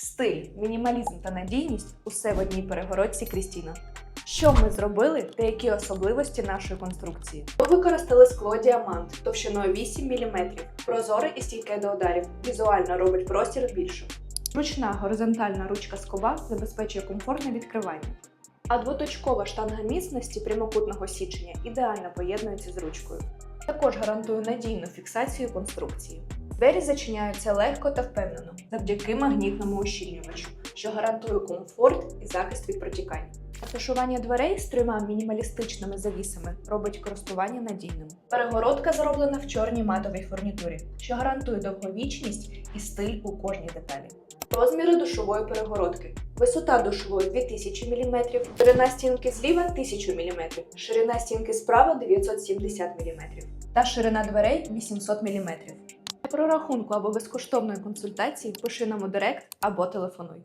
Стиль, мінімалізм та надійність усе в одній перегородці Крістіна. Що ми зробили та які особливості нашої конструкції? Ми використали скло діамант товщиною 8 мм, прозоре і стійке до ударів. Візуально робить простір більшим. Ручна горизонтальна ручка скоба забезпечує комфортне відкривання. А двоточкова штанга міцності прямокутного січення ідеально поєднується з ручкою. Також гарантує надійну фіксацію конструкції. Двері зачиняються легко та впевнено завдяки магнітному ущільнювачу, що гарантує комфорт і захист від протікань. Розташування дверей з трьома мінімалістичними завісами робить користування надійним. Перегородка зроблена в чорній матовій фурнітурі, що гарантує довговічність і стиль у кожній деталі. Розміри душової перегородки. Висота душової 2000 мм, ширина стінки зліва 1000 мм, ширина стінки справа 970 мм та ширина дверей 800 мм. Прорахунку або безкоштовної консультації пиши нам у директ або телефонуй.